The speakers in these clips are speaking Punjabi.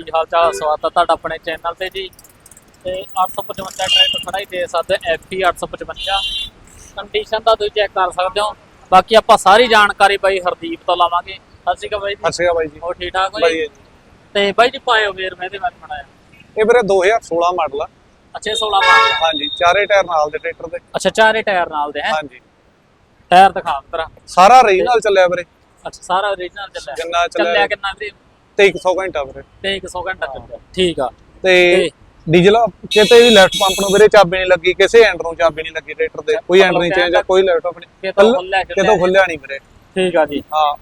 ਕੀ ਹਾਲ ਚਾਲ ਸਵਾਗਤ ਹੈ ਤੁਹਾਡਾ ਆਪਣੇ ਚੈਨਲ ਤੇ ਜੀ। ਤੇ 855 ਟਰੈਕਟਰ ਖੜਾ ਹੀ ਦੇ ਸਕਦੇ ਐਫਪੀ 855 ਕੰਡੀਸ਼ਨ ਦਾ ਤੁਸੀਂ ਚੈੱਕ ਕਰ ਸਕਦੇ ਹੋ। ਬਾਕੀ ਆਪਾਂ ਸਾਰੀ ਜਾਣਕਾਰੀ ਬਾਈ ਹਰਦੀਪ ਤੋਂ ਲਾਵਾਂਗੇ। ਸਤਿ ਸ਼੍ਰੀ ਅਕਾਲ ਬਾਈ ਜੀ। ਸਤਿ ਸ਼੍ਰੀ ਅਕਾਲ ਬਾਈ ਜੀ। ਹੋਰ ਠੀਕ ਠਾਕ ਹੋ ਜੀ? ਤੇ ਬਾਈ ਜੀ ਪਾਇਓ ਵੀਰ ਮੈਂ ਇਹਦੇ ਬਾਰੇ ਬਣਾਇਆ ਇਹ ਵੀਰੇ 2016 ਮਾਡਲ ਆ। ਅੱਛੇ 16 ਮਾਡਲ ਹਾਂਜੀ ਚਾਰੇ ਟਾਇਰ ਨਾਲ ਦੇ ਟਰੈਕਟਰ ਦੇ। ਅੱਛਾ ਚਾਰੇ ਟਾਇਰ ਨਾਲ ਦੇ ਹੈ? ਹਾਂਜੀ। ਟਾਇਰ ਦਿਖਾ ਤਰਾ ਸਾਰਾ ਰੀਜਨਲ ਚੱਲਿਆ ਵੀਰੇ। ਅੱਛਾ ਸਾਰਾ origignal ਚੱਲਿਆ। ਚੱਲਿਆ ਚੱਲਿਆ ਕਿੰਨਾ ਵੀਰੇ? 2300 ਘੰਟਾ ਵੀਰੇ ਤੇ 100 ਘੰਟਾ ਚੱਲਿਆ। ਠੀਕ ਆ। ਤੇ ਡੀਜ਼ਲ ਕਿਤੇ ਵੀ ਲੈਫਟ ਪੰਪ ਨੂੰ ਵੀਰੇ ਚਾਬੀ ਨਹੀਂ ਲੱਗੀ ਕਿਸੇ ਐਂਡ ਨੂੰ ਚਾਬੀ ਨਹੀਂ ਲੱਗੀ ਟਰੈਕਟਰ ਦੇ। ਕੋਈ ਐਂਡ ਨਹੀਂ ਚੇਂਜ ਕੋਈ ਲੈਫਟ ਨਹੀਂ ਕਿਤੋਂ ਖੁੱਲਿਆ ਨਹੀਂ ਵੀਰੇ। ਠੀਕ ਆ ਜੀ। ਹਾਂ।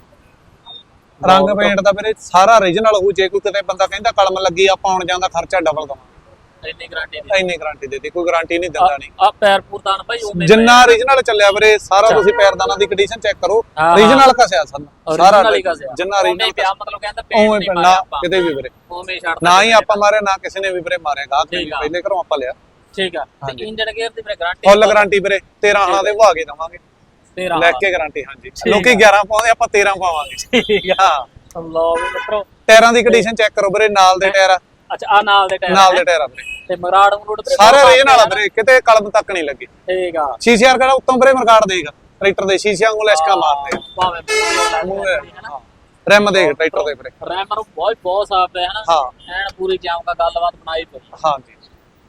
ਰੰਗ ਪੇਂਟ ਦਾ ਵੀਰੇ ਸਾਰਾ ਓਰੀਜਨਲ ਹੋਊ ਜੇ ਕੋਈ ਕਿਤੇ ਬੰਦਾ ਕਹਿੰਦਾ ਕਲਮ ਲੱਗੀ ਆ ਪਾਉਣ ਜਾਂਦਾ ਖਰਚਾ ਡਬਲ ਦਵਾਂ ਇੰਨੀ ਗਾਰੰਟੀ ਦੀ ਇੰਨੀ ਗਾਰੰਟੀ ਦੇਤੀ ਕੋਈ ਗਾਰੰਟੀ ਨਹੀਂ ਦਿੰਦਾ ਨਹੀਂ। ਆ ਪੈਰ ਪੂਰਦਾਨ ਭਾਈ ਉਵੇਂ ਜਿੰਨਾ ਓਰੀਜਨਲ ਚੱਲਿਆ ਵੀਰੇ ਸਾਰਾ ਤੁਸੀਂ ਪੈਰਦਾਨਾਂ ਦੀ ਕੰਡੀਸ਼ਨ ਚੈੱਕ ਕਰੋ ਹਾਂ, ਹਾਂ। ਓਰੀਜਨਲ ਕਸਿਆ ਸਨ ਸਾਰਾ original ਹੀ ਕਸਿਆ ਜਿੰਨਾ ਉਵੇਂ ਓਰੀਜਨਲ ਪਿਆ ਮਤਲਬ ਕਹਿੰਦਾ ਪੇਂਟ ਉਵੇਂ ਨਹੀਂ ਨਾ ਮਾਰਿਆ ਆਪਾਂ। ਕਿਤੇ ਵੀ ਵੀਰੇ। ਉਵੇਂ ਹੀ ਛੱਡ ਨਾ ਹੀ ਆਪਾਂ। ਮਾਰਿਆ ਨਾ ਕਿਸੇ ਨੇ ਵੀ ਵੀਰੇ ਮਾਰਿਆ ਗਾਹਕ ਨੇ ਵੀ ਠੀਕ ਆ। ਪਹਿਲੇ ਘਰੋਂ ਆਪਾਂ ਲਿਆ। ਠੀਕ ਆ। ਤੇ ਹਾਂਜੀ। ਇੰਜਨ ਗੇਅਰ ਦੀ ਮੇਰੇ ਗਾਰੰਟੀ ਫੁੱਲ ਗਾਰੰਟੀ ਵੀਰੇ 13 ਹਾਲਾਂ ਦੇ ਵਹਾ ਕੇ ਦਵਾਂਗੇ। 13 ਲੈ ਕੇ ਗਾਰੰਟੀ ਹਾਂਜੀ। ਲੋਕੀ 11 ਪਾਉਂਦੇ ਆਪਾਂ 13 ਪਾਵਾਂਗੇ। ਠੀਕ ਆ। ਹਾਂ। ਲਓ ਵੀ ਮਿੱਤਰੋ। ਟਾਇਰਾਂ ਦੀ ਕੰਡੀਸ਼ਨ ਚੈੱਕ ਕਰੋ ਵੀਰੇ ਨਾਲ ਦੇ ਟਾਇਰ ਆ, ਅੱਛਾ ਆ ਨਾਲ ਦੇ ਟਾਇਰ ਨਾਲ ਦੇ ਟਾਇਰ ਆ ਵੀਰੇ। ਤੇ ਮਰਾੜ ਮਰੂੜ ਤੇ ਸਾਰੇ ਓਰੀਜਨਲ ਆ ਵੀਰੇ ਕਿਤੇ ਕਲਮ ਤੱਕ ਨਹੀਂ ਲੱਗੀ। ਠੀਕ ਆ। ਸ਼ੀਸ਼ੇ ਵਰਗਾ ਉੱਤੋਂ ਵੀਰੇ ਮਰਕਾੜ ਦੇਗਾ ਟਰੈਕਟਰ ਦੇ ਸ਼ੀਸ਼ਿਆਂ ਨੂੰ ਲੈਸ਼ਕਾ ਮਾਰਦੇ ਆ। ਭਾਵੇਂ ਹੈ ਹਾਂ ਰਿਮ ਦੇਖ ਟਰੈਕਟਰ ਦੇ ਵੀਰੇ। ਰੈਮਰ ਬਹੁਤ ਬਹੁਤ ਸਾਫ਼ ਹੈ ਹਨਾ? ਹਾਂ। ਐਨ ਪੂਰੀ ਦਾ ਗੱਲਬਾਤ ਬਣਾਈ ਪਈ ਹਾਂਜੀ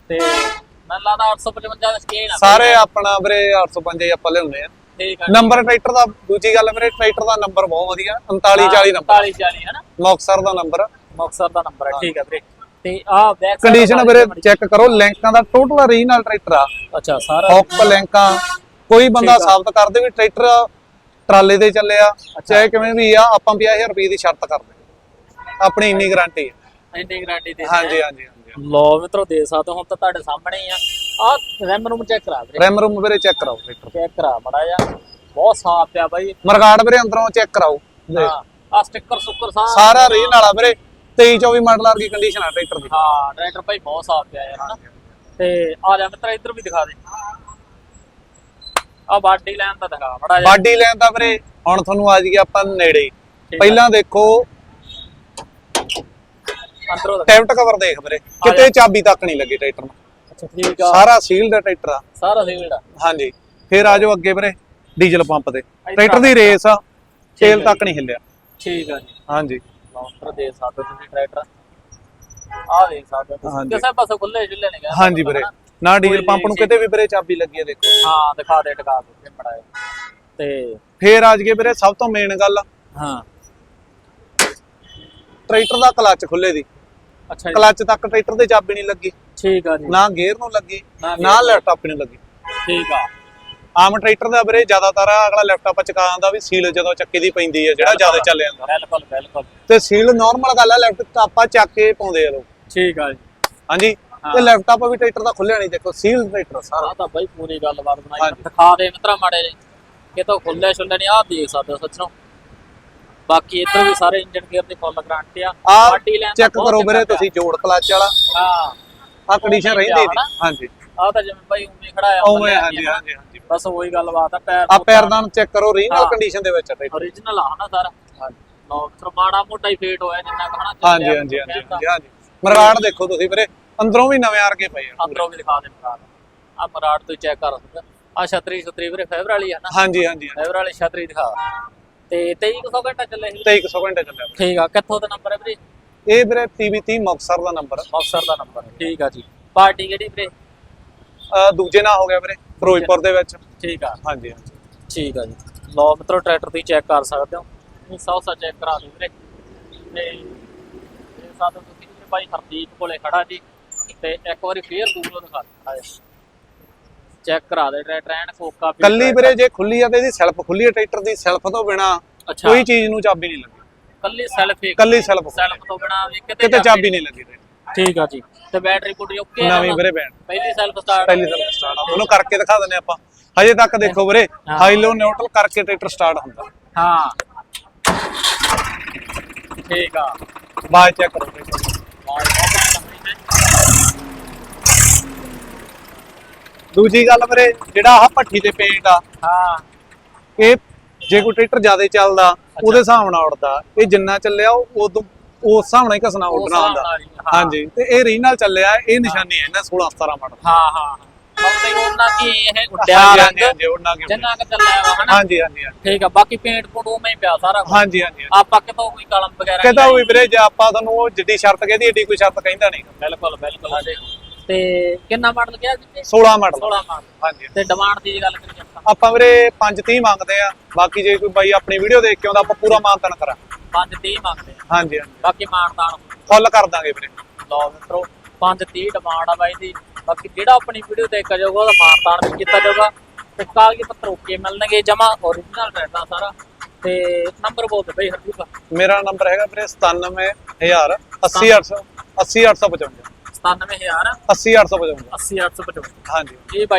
ਤੇ ਮੈਨੂੰ ਲੱਗਦਾ 855 ਦਾ ਸਕੇਨ ਆ ਸਾਰੇ ਆਪਣਾ ਵੀਰੇ 805 ਹੀ ਆਪਾਂ ਲਿਆਉਂਦੇ ਆ। ਠੀਕ ਆ। ਨੰਬਰ ਟਰੈਕਟਰ ਦਾ ਦੂਜੀ ਗੱਲ ਵੀਰੇ ਟਰੈਕਟਰ ਦਾ ਨੰਬਰ ਬਹੁਤ ਵਧੀਆ 39 40 ਨੰਬਰ। 40 40 ਹਨਾ? ਮੌਕਸਰ ਦਾ ਨੰਬਰ। ਮੁਕਤਸਰ ਦਾ ਨੰਬਰ ਹੈ ਠੀਕ ਹੈ ਵੀਰੇ। ਤੇ ਆ ਬੈਕ ਕੰਡੀਸ਼ਨ ਵੀਰੇ ਚੈੱਕ ਕਰੋ ਲਿੰਕਾਂ ਦਾ ਟੋਟਲ ਓਰੀਜਨਲ ਟਰੈਕਟਰ ਆ। ਅੱਛਾ ਸਾਰਾ ਹੌਕ ਲਿੰਕਾਂ ਕੋਈ ਬੰਦਾ ਸਾਬਤ ਕਰਦੇ ਵੀ ਟਰੈਕਟਰ ਟਰਾਲੇ ਤੇ ਚੱਲਿਆ ਚਾਹੇ ਕਿਵੇਂ ਵੀ ਆ ਆਪਾਂ 50000 ਰੁਪਏ ਦੀ ਸ਼ਰਤ ਕਰਦੇ ਆਪਣੀ ਇੰਨੀ ਗਾਰੰਟੀ ਹੈ ਇੰਨੀ ਗਾਰੰਟੀ ਦੇ ਹਾਂਜੀ ਹਾਂਜੀ ਲੋ ਮਿੱਤਰੋ ਦੇ ਸਕਦੇ ਹੁਣ ਤਾਂ ਤੁਹਾਡੇ ਸਾਹਮਣੇ ਹੀ ਆ। ਆ ਰੈਮ ਨੂੰ ਚੈੱਕ ਕਰਾ ਵੀਰੇ। ਰੈਮ ਰੂਮ ਵੀਰੇ ਚੈੱਕ ਕਰਾਓ ਟਰੈਕਟਰ ਚੈੱਕ ਕਰਾ ਬੜਾ ਜਾ ਬਹੁਤ ਸਾਫ਼ ਪਿਆ ਬਾਈ। ਮਰਗਾੜ ਵੀਰੇ ਅੰਦਰੋਂ ਚੈੱਕ ਕਰਾਓ। ਹਾਂ ਆ ਸਟicker ਸੁੱਕਰ ਸਾਰਾ ਓਰੀਜਨਲ ਆ ਵੀਰੇ। 23 24 ਮਾਡਲ ਵਰਗੀ ਕੰਡੀਸ਼ਨ ਆ ਟਰੈਕਟਰ ਦੀ। ਹਾਂ ਟਰੈਕਟਰ ਭਾਈ ਬਹੁਤ ਸਾਫ਼ ਪਿਆ ਯਾਰ ਹਨਾ। ਤੇ ਆ ਜਾ ਮਿੱਤਰ ਇੱਧਰ ਵੀ ਦਿਖਾ ਦੇ। ਆ ਬਾਡੀ ਲਾਈਨ ਤਾਂ ਦਿਖਾ ਬੜਾ ਬਾਡੀ ਵੀਰੇ ਹੁਣ ਤੁਹਾਨੂੰ ਆ ਜੀ ਆਪਾਂ ਨੇੜੇ। ਹੀ। ਆ। ਪਹਿਲਾਂ ਦੇਖੋ ਅੰਦਰੋਂ ਟੈਪਟ ਕਵਰ ਦੇਖ ਵੀਰੇ ਕਿਤੇ ਚਾਬੀ ਤੱਕ ਨਹੀਂ ਲੱਗੀ ਟਰੈਕਟਰ ਨੂੰ। ਅੱਛਾ ਠੀਕ ਆ। ਸਾਰਾ ਸੀਲਡ ਟਰੈਕਟਰ ਆ। ਸਾਰਾ ਸੀਲਡ ਹਾਂਜੀ ਫਿਰ ਆ ਜਾਓ ਅੱਗੇ ਵੀਰੇ ਡੀਜ਼ਲ ਪੰਪ ਤੇ। ਟਰੈਕਟਰ ਦੀ ਰੇਸ ਆ ਤੇਲ ਤੱਕ ਨਹੀਂ ਹਿੱਲਿਆ। ਠੀਕ ਆ ਜੀ। ਹਾਂਜੀ। ਲੌਂਟਰ ਦੇ ਸਕਦੇ ਹੋ ਤੁਸੀਂ ਟਰੈਕਟਰ। ਆ ਦੇਖ ਸਕਦੇ ਹੋ ਤੁਸੀਂ। ਹਾਂਜੀ। ਕਿਸੇ ਪਾਸੇ ਖੁੱਲੇ ਛੁੱਲੇ ਨਹੀਂ ਗਏ। ਹਾਂਜੀ ਵੀਰੇ। ਨਾ ਡੀਜ਼ਲ ਪੰਪ ਨੂੰ ਕਿਤੇ ਵੀ ਵੀਰੇ ਚਾਬੀ ਲੱਗੀ ਆ ਦੇਖੋ। ਹਾਂ ਦਿਖਾ ਦੇ ਟਿਕਾ ਦੇ ਬੜਾ ਤੇ ਫੇਰ ਆ ਜਗੇ ਵੀਰੇ ਸਭ ਤੋਂ ਮੇਨ ਗੱਲ। ਹਾਂ। ਟਰੈਕਟਰ ਦਾ ਕਲੱਚ ਖੁੱਲੇ ਦੀ। ਅੱਛਾ ਜੀ। ਕਲੱਚ ਤੱਕ ਟਰੈਕਟਰ ਦੇ ਚਾਬੀ ਨਹੀਂ ਲੱਗੀ। ਠੀਕ ਆ ਜੀ। ਨਾ ਗੇਅਰ ਨੂੰ ਲੱਗੀ ਨਾ ਨਾ ਲੈਪਟਾਪ ਨੂੰ ਲੱਗੀ। ਠੀਕ ਆ। ਆਮ ਟਰੈਕਟਰ ਦਾ ਵੀਰੇ ਜ਼ਿਆਦਾਤਰ ਅਗਲਾ ਲੈਪਟਾਪ ਚਕਾ ਆਂਦਾ ਵੀ ਸੀਲ ਜਦੋਂ ਚੱਕੀ ਦੀ ਪੈਂਦੀ ਹੈ ਜਿਹੜਾ ਜ਼ਿਆਦਾ ਚੱਲ ਜਾਂਦਾ। ਬਿਲਕੁਲ ਬਿਲਕੁਲ। ਤੇ ਸੀਲ ਨਾਰਮਲ ਗੱਲ ਆ ਲੈਪਟਾਪ ਆਪਾਂ ਚੱਕ ਕੇ ਪਾਉਂਦੇ ਆ ਲੋਕ। ਠੀਕ ਆ ਜੀ। ਹਾਂਜੀ? ਤੇ ਲੈਪਟਾਪ ਵੀ ਟਰੈਕਟਰ ਦਾ ਖੁੱਲਿਆ ਨਹੀਂ ਦੇਖੋ ਸੀਲ ਟਰੈਕਟਰ ਸਾਰਾ। ਤਾਂ ਬਾਈ ਪੂਰੀ ਗੱਲਬਾਤ ਬਣਾਈ। ਦਿਖਾ ਦੇ ਮਿੱਤਰਾ ਮਾੜੇ ਨੇ ਕਿਤੋਂ ਖੁੱਲੇ ਛੁੱਲੇ ਨਹੀਂ ਆ ਦੇਖ ਸਕਦੇ ਸੱਚੋਂ ਬਾਕੀ ਇੱਧਰ ਵੀ ਸਾਰੇ ਇੰਜਨ ਗੇਅਰ ਦੀ ਫੁੱਲ ਗਾਰੰਟੀ ਆ। ਬਾਡੀ ਲੈਣ ਚੈੱਕ ਕਰੋ ਵੀਰੇ ਤੁਸੀਂ ਜੋੜ ਕਲੱਚ ਵਾਲਾ। ਹਾਂ। ਆ ਕੰਡੀਸ਼ਨ ਰਹਿੰਦੀ ਹਾਂਜੀ। ਆ ਤਾਂ ਜਿਵੇਂ ਬਾਈ ਉਵੇਂ ਖੜਾ ਆ ਉਵੇਂ ਹਾਂਜੀ ਹਾਂਜੀ। ਬਸ ਉਹੀ ਗੱਲਬਾਤ ਆ ਪੈਰ ਆ ਪੈਰਦਾਨ ਚੈੱਕ ਕਰੋ ਰੀਜਨਲ। ਕੰਡੀਸ਼ਨ ਦੇ ਵਿੱਚ ਟਰੈਕਟਰ ਆ ਨਾ ਸਾਰਾ। ਹਾਂਜੀ। ਮਿੱਤਰ ਮਾੜਾ ਮੋਟਾ ਹੀ ਫੇਟ ਹੋਇਆ ਜਿੰਨਾ ਕਹਣਾ ਹਾਂਜੀ ਹਾਂਜੀ ਹਾਂਜੀ ਹਾਂਜੀ, ਮਰਵਾੜ ਦੇਖੋ ਤੁਸੀਂ ਵੀਰੇ ਅੰਦਰੋਂ ਵੀ ਨਵੇਂ ਆਰਗੇ ਪਏ ਆ। ਅੰਦਰੋਂ ਵੀ ਦਿਖਾ ਦੇ ਮਰਾੜ ਆ ਮਰਾੜ ਤੋਂ ਚੈੱਕ ਕਰ ਸਕਦਾ ਆ। ਛਤਰੀ ਛਤਰੀ ਵੀਰੇ ਫੇਵਰ ਵਾਲੀ ਆ ਨਾ। ਹਾਂਜੀ ਹਾਂਜੀ ਫੇਵਰ ਵਾਲੀ ਛਤਰੀ ਦਿਖਾ। ਤੇ 2300 ਘੰਟਾ ਚੱਲੇ ਸੀ। 2300 ਘੰਟੇ ਚੱਲਿਆ। ਠੀਕ ਆ ਕਿੱਥੋਂ ਦਾ ਨੰਬਰ ਹੈ ਵੀਰੇ? ਇਹ ਵੀਰੇ PB30 ਮੁਕਤਸਰ ਦਾ ਨੰਬਰ ਮੁਕਤਸਰ ਦਾ ਨੰਬਰ ਠੀਕ ਆ ਜੀ। ਪਾਰਟੀ ਕਿਹੜੀ ਵੀਰੇ? ਦੂਜੇ ਨਾਂ ਹੋ ਗਿਆ ਵੀਰੇ। ਫਿਰੋਜ਼ਪੁਰ ਦੇ ਵਿੱਚ। ਠੀਕ ਆ। ਹਾਂਜੀ ਹਾਂਜੀ। ਠੀਕ ਆ ਜੀ। ਲੋ ਮਿੱਤਰੋ ਟਰੈਕਟਰ ਤੁਸੀਂ ਚੈੱਕ ਕਰ ਸਕਦੇ ਹੋ। ਇਹ ਸੌ ਸੌ ਚੈੱਕ ਕਰਾ ਦਿਓ ਵੀਰੇ। ਤੇ ਇਹ ਸਾਡਾ ਤੁਸੀਂ ਵੀਰੇ ਭਾਈ ਹਰਦੀਪ ਕੋਲੇ ਖੜਾ ਜੀ। ਤੇ ਇੱਕ ਵਾਰੀ ਫੇਰ ਦੂਰੋਂ ਦਿਖਾ ਦਿਓ। ਚੈੱਕ ਕਰਾ ਦੇ ਟਰੈਕਟਰ ਐਨ ਕੋਕਾ ਕੱਲੀ ਵੀਰੇ ਜੇ ਖੁੱਲੀ ਆ ਤੇ ਇਹਦੀ ਸੈਲਫ ਖੁੱਲੀ ਆ ਟਰੈਕਟਰ ਦੀ ਸੈਲਫ ਤੋਂ ਬਿਨਾ ਕੋਈ ਚੀਜ਼ ਨੂੰ ਚਾਬੀ ਨਹੀਂ ਲੱਗੀ। ਕੱਲੀ ਸੈਲਫ ਕੱਲੀ ਸੈਲਫ ਸੈਲਫ ਤੋਂ ਬਿਨਾ ਕਿਤੇ ਚਾਬੀ ਨਹੀਂ ਲੱਗੀ ਠੀਕ ਆ ਜੀ। ਤੇ ਬੈਟਰੀ ਬੁੱਟਰੀ ਓਕੇ ਨਵੀਂ ਵੀਰੇ ਬੈਂਡ ਪਹਿਲੀ ਸੈਲਫ ਸਟਾਰਟ ਪਹਿਲੀ ਸੈਲਫ ਸਟਾਰਟ ਉਹਨੂੰ ਕਰਕੇ ਦਿਖਾ ਦਿੰਦੇ ਆਪਾਂ। ਹਜੇ ਤੱਕ ਦੇਖੋ ਵੀਰੇ। ਹਾਈ ਲੋ ਨਿਊਟਰਲ ਕਰਕੇ ਟਰੈਕਟਰ ਸਟਾਰਟ ਹੁੰਦਾ। ਹਾਂ। ਠੀਕ ਆ। ਬਾਅਦ ਚੈੱਕ ਕਰੋ ਦੂਜੀ ਗੱਲ ਵੀਰੇ ਜਿਹੜਾ ਆਹ ਭੱਠੀ ਤੇ ਪੇਂਟ ਆ ਹਾਂ। ਇਹ ਜੇ ਕੋਈ ਟਰੈਕਟਰ ਜ਼ਿਆਦਾ ਚੱਲਦਾ ਉਹਦੇ ਹਿਸਾਬ ਨਾਲ ਉੜਦਾ। ਇਹ ਜਿੰਨਾ ਚੱਲਿਆ ਉਹ ਉਦੋਂ ਉਸ ਹਿਸਾਬ ਨਾਲ ਹੀ ਘਸਣਾ ਉੱਡਣਾ ਹੁੰਦਾ। ਨਾਲ। ਹਾਂਜੀ ਤੇ ਇਹ ਰੀਜਨਲ ਚੱਲਿਆ ਇਹ ਨਿਸ਼ਾਨੀ ਹੈ ਇਹਨਾਂ 16 17 ਮਾਡਲ। ਹਾਂ ਹਾਂ ਬਾਕੀ ਉਹਨਾਂ ਕੀ ਇਹ ਉੱਡਿਆ ਹਾਂਜੀ, ਰੰਗ ਹਾਂਜੀ, ਹਾਂਜੀ, ਉਹਨਾਂ ਕੀ ਜਿੰਨਾ ਕਿ ਚੱਲਿਆ ਵਾ ਹਨਾ? ਹਾਂਜੀ ਹਾਂਜੀ ਹਾਂਜੀ। ਠੀਕ ਆ ਬਾਕੀ ਪੇਂਟ ਪੁੰਟ ਉਵੇਂ ਹੀ ਪਿਆ ਸਾਰਾ ਕੁਛ। ਹਾਂਜੀ ਹਾਂਜੀ ਆਪਾਂ ਕਿਤੋਂ ਕੋਈ ਕਲਮ ਵਗੈਰਾ ਕਹਿੰਦਾ ਨਹੀਂ ਵੀ ਵੀਰੇ ਜੇ ਆਪਾਂ ਤੁਹਾਨੂੰ ਉਹ ਜਿੱਡੀ ਸ਼ਰਤ ਕਹਦੀ ਏਡੀ ਕੋਈ ਸ਼ਰਤ ਕਹਿੰਦਾ ਨਹੀਂ। ਬਿਲਕੁਲ ਬਿਲਕੁਲ। ਤੇ ਕਿੰਨਾ ਮਾਡਲ ਗਿਆ ਜੀ 16 ਮਾਡਲ। 16 ਮਾਡਲ। ਹਾਂਜੀ ਤੇ ਡਿਮਾਂਡ ਦੀ ਗੱਲ ਕਰੀਏ ਆਪਾਂ। ਆਪਾਂ ਵੀਰੇ 530 ਮੰਗਦੇ ਆ। ਬਾਕੀ ਜੇ ਕੋਈ ਬਾਈ ਆਪਣੀ ਵੀਡੀਓ ਦੇਖ ਕੇ ਆਉਂਦਾ ਆਪਾਂ ਪੂਰਾ ਮਾਨਤਨ ਕਰਾਂ 530 ਮੰਗਦੇ ਆ। ਹਾਂਜੀ ਹਾਂਜੀ। ਬਾਕੀ ਮਾਨਦਾਨ ਫੁੱਲ ਕਰ ਦਾਂਗੇ ਵੀਰੇ। ਲਓ ਮਿੱਤਰੋ 530 ਡਿਮਾਂਡ ਆ ਬਾਈ ਦੀ। ਬਾਕੀ ਜਿਹੜਾ ਆਪਣੀ ਵੀਡੀਓ ਦੇਖ ਜਾਊਗਾ ਉਹਦਾ ਮਾਨਦਾਨ ਵੀ ਕੀਤਾ ਜਾਊਗਾ। ਤੇ ਕਾਗਜ਼ ਪੱਤਰ ਓਕੇ ਮਿਲਣਗੇ ਜਮਾ ਓਰੀਜਨਲ ਰਹਿਦਾ ਸਾਰਾ। ਤੇ ਨੰਬਰ ਬੋਲ ਦੇ ਬਈ ਹਰਜੂਗਾ ਮੇਰਾ ਨੰਬਰ ਹੈਗਾ ਵੀਰੇ 97000 80800 80855 97000 80855 80855 ਹਾਂਜੀ। ਇਹ ਬਾਈ